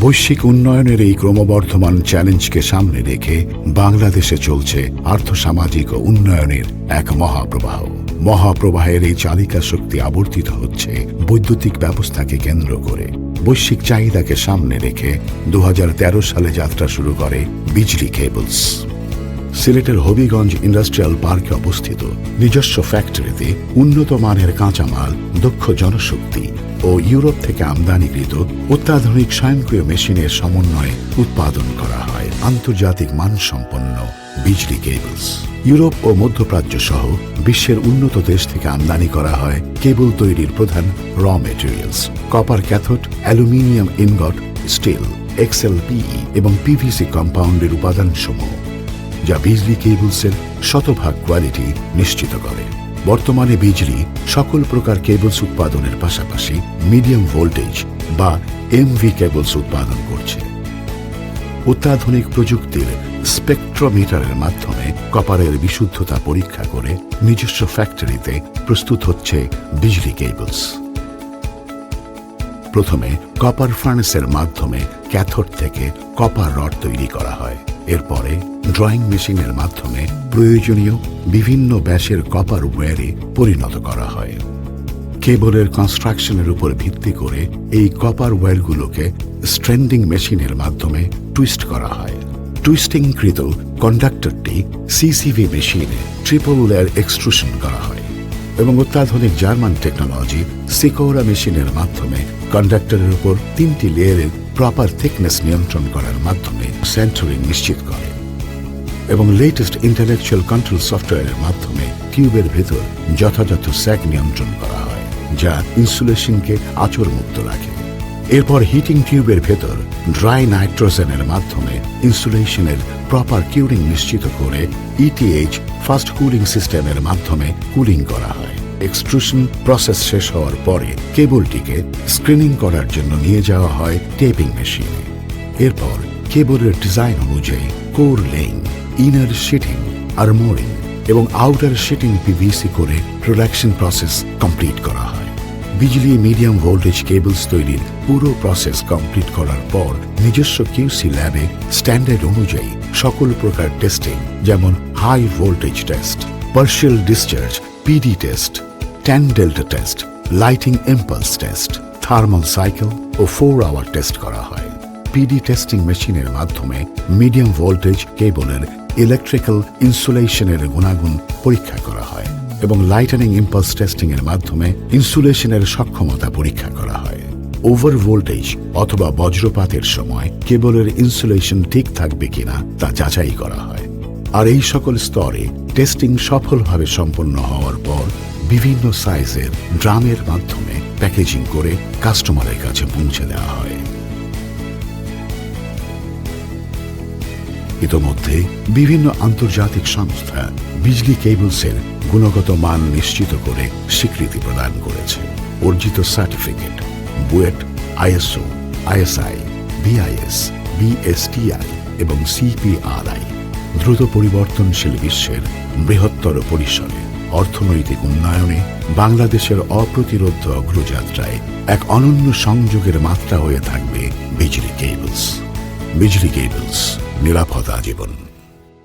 বৈশ্বিক উন্নয়নের এই ক্রমবর্ধমান চ্যালেঞ্জকে সামনে রেখে বাংলাদেশে চলছে আর্থসামাজিক ও উন্নয়নের এক মহাপ্রবাহ। মহাপ্রবাহের এই চালিকা শক্তি আবর্তিত হচ্ছে বৈদ্যুতিক ব্যবস্থাকে কেন্দ্র করে। বৈশ্বিক চাহিদাকে সামনে রেখে দু হাজার তেরো সালে যাত্রা শুরু করে বিজলি কেবলস। সিলেটের হবিগঞ্জ ইন্ডাস্ট্রিয়াল পার্কে অবস্থিত নিজস্ব ফ্যাক্টরিতে উন্নত মানের কাঁচামাল, দক্ষ জনশক্তি ও ইউরোপ থেকে আমদানিকৃত অত্যাধুনিক স্বয়ংক্রিয় মেশিনের সমন্বয়ে উৎপাদন করা হয় আন্তর্জাতিক মানসম্পন্ন বিজলি কেবলস। ইউরোপ ও মধ্যপ্রাচ্য সহ বিশ্বের উন্নত দেশ থেকে আমদানি করা হয় কেবল তৈরির প্রধান র materials. Copper cathode, aluminium ingot, steel XLPE এবং পিভিসি কম্পাউন্ডের উপাদানসমূহ, যা বিজলি কেবলসের শতভাগ কোয়ালিটি নিশ্চিত করে। বর্তমানে বিজলি সকল প্রকার কেবলস উৎপাদনের পাশাপাশি মিডিয়াম ভোল্টেজ বা এমভি কেবলস উৎপাদন করছে। অত্যাধুনিক প্রযুক্তির স্পেকট্রোমিটারের মাধ্যমে কপারের বিশুদ্ধতা পরীক্ষা করে নিজস্ব ফ্যাক্টরিতে প্রস্তুত হচ্ছে বিজলি কেবলস। প্রথমে কপার ফার্নেসের মাধ্যমে ক্যাথোড থেকে কপার রড তৈরি করা হয়। এরপরে ড্রয়িং মেশিনের মাধ্যমে প্রয়োজনীয় বিভিন্ন ব্যাসের কপার ওয়্যারে পরিণত করা হয়। কেবলের কনস্ট্রাকশনের উপর ভিত্তি করে এই কপার ওয়্যারগুলোকে স্ট্রেন্ডিং মেশিনের মাধ্যমে টুইস্ট করা হয়। টুইস্টিংকৃত কন্ডাক্টরটি সিসিভি মেশিনে ট্রিপল লেয়ার এক্সট্রুশন করা হয় এবং অত্যাধুনিক জার্মান টেকনোলজি সিকোরা মেশিনের মাধ্যমে কন্ডাক্টরের উপর তিনটি লেয়ারের প্রপার থিকনেস নিয়ন্ত্রণ করার মাধ্যমে সেন্টারিং নিশ্চিত করে এবং লেটেস্ট ইন্টালেকচুয়াল কন্ট্রোল সফটওয়্যারের মাধ্যমে টিউবের ভেতর যথাযথ স্যাক নিয়ন্ত্রণ করা হয়, যা ইনসুলেশনকে আচরমুক্ত রাখে। এরপর হিটিং টিউবের ভেতর ড্রাই নাইট্রোজেনের মাধ্যমে ইনসুলেশনের প্রপার কিউরিং নিশ্চিত করে ইটিএইচ ফাস্ট কুলিং সিস্টেমের মাধ্যমে কুলিং করা হয়। এক্সট্রুশন প্রসেস শেষ হওয়ার পরে কেবলটিকে স্ক্রিনিং করার জন্য নিয়ে যাওয়া হয় টেপিং মেশিনে এরপর কেবলের ডিজাইন অনুযায়ী core laying inner sheathing armouring এবং আউটার শিটিং পিভিসি করে প্রোডাকশন প্রসেস কমপ্লিট করা হয়। বিজলি মিডিয়াম ভোল্টেজ কেবলস তৈরির পুরো প্রসেস কমপ্লিট করার পর নিজস্ব কিউসি ল্যাবে স্ট্যান্ডার্ড অনুযায়ী সকল প্রকার টেস্টিং যেমন high voltage test partial discharge PD test tan delta test lightning impulse test thermal cycle ও ফোর আওয়ার টেস্ট করা হয়। পিডি টেস্টিং মেশিনের মাধ্যমে মিডিয়াম ভোল্টেজ কেবলের ইলেকট্রিক্যাল ইনসুলেশনের গুণাগুণ পরীক্ষা করা হয় এবং লাইটেনিং ইম্পালস টেস্টিং এর মাধ্যমে ইনসুলেশনের সক্ষমতা পরীক্ষা করা হয়। ওভার ভোল্টেজ অথবা বজ্রপাতের সময় কেবলের ইনসুলেশন ঠিক থাকবে কিনা তা যাচাই করা হয়। আর এই সকল স্তরে টেস্টিং সফলভাবে সম্পন্ন হওয়ার পর বিভিন্ন সাইজের ড্রামের মাধ্যমে প্যাকেজিং করে কাস্টমারের কাছে পৌঁছে দেওয়া হয়। ইতোমধ্যে বিভিন্ন আন্তর্জাতিক সংস্থা বিজলি কেবলসের গুণগত মান নিশ্চিত করে স্বীকৃতি প্রদান করেছে। অর্জিত certificate, BUET, ISO, ISI, BIS, BSTI এবং সিপিআরআই। দ্রুত পরিবর্তনশীল বিশ্বের বৃহত্তর পরিসরে অর্থনৈতিক উন্নয়নে বাংলাদেশের অপ্রতিরোধ অগ্রযাত্রায় এক অনন্য সংযোগের মাত্রা হয়ে থাকবে বিজলি কেবলস। বিজলি কেবলস, নিরাপদা আজীবন।